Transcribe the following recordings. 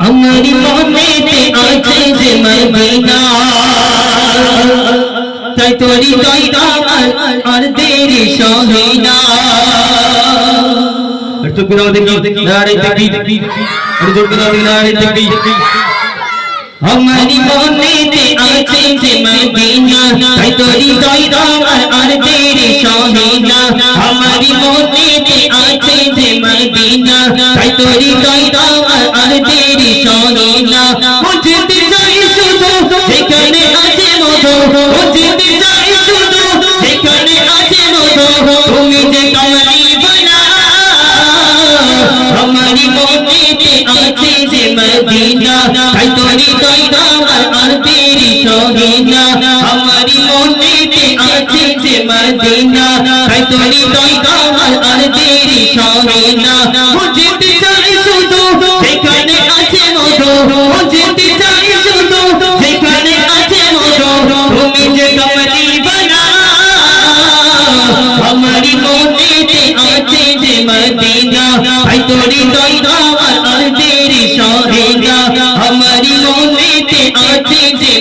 আমার মনেতে আছে যে মদিনা তাই তোরি দই আমার আর দেরি সহিনা আর তো বিরাও দেখি নারে দেখি আর জোর করে দেখি নারে দেখি আমারি মনেতে আছে যে মদিনা তাই তোরি দই আমার আর তাই তোরি দই আমার আর তেরি সহিনা। আমারি মনেতে আছে যে মদিনা তাই তোরি তোই আমার আর তেরি সহিনা।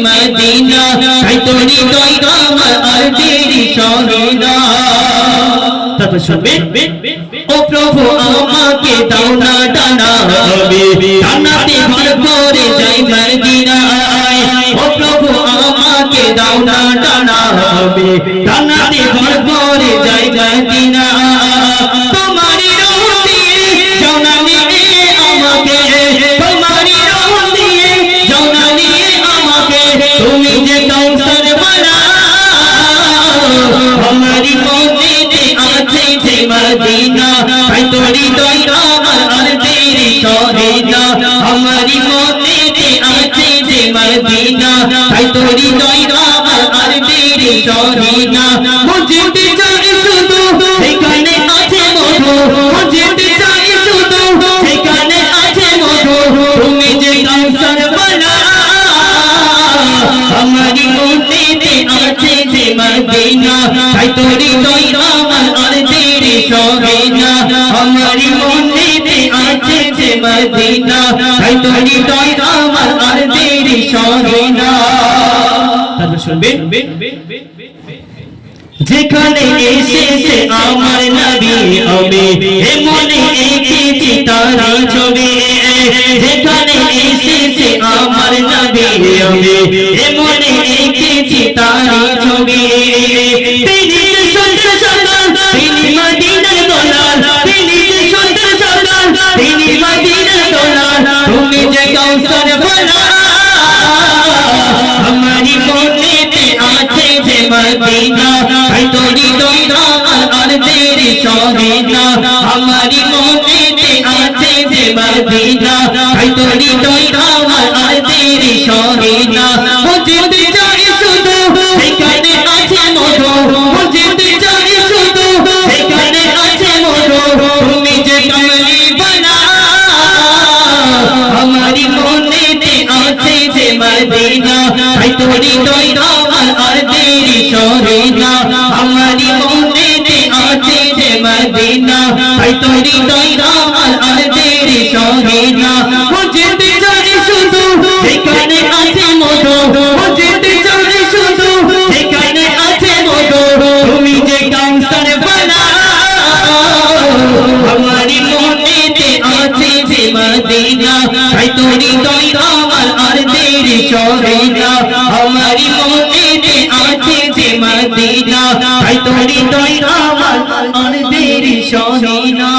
মদিনা আই তোরি দই আমার আর তেরি সহিনা তারপর শুনবে, ও প্রভু, আমাকে দাও না ডানা হবে ডানাতে ভর করে যাই মদিনায়। ও প্রভু, আমাকে দাও ডানা হবে ডানাতে ভর করে যাই মদিনায়। যে মদিনা তাই তোরি যেখানে এসেছে আমার নবী এ মনে এঁকেছি তারা ছবি। যেখানে এসেছে আমার নবী আমি তুমি যে কৌশল বলা আমারি মনেতে আছে যে মদিনা তাই তোরি দই আমার আর তেরি সহিনা আমারি মনেতে আছে যে মদিনা তাই তোরি দই আমার আর তেরি সহিনা বুঝতে মদিনা তাই তোরি দই আমার আর তেরি সহিনা আমারি মনেতে আছে যে মদিনা। তাই আমার সহিনা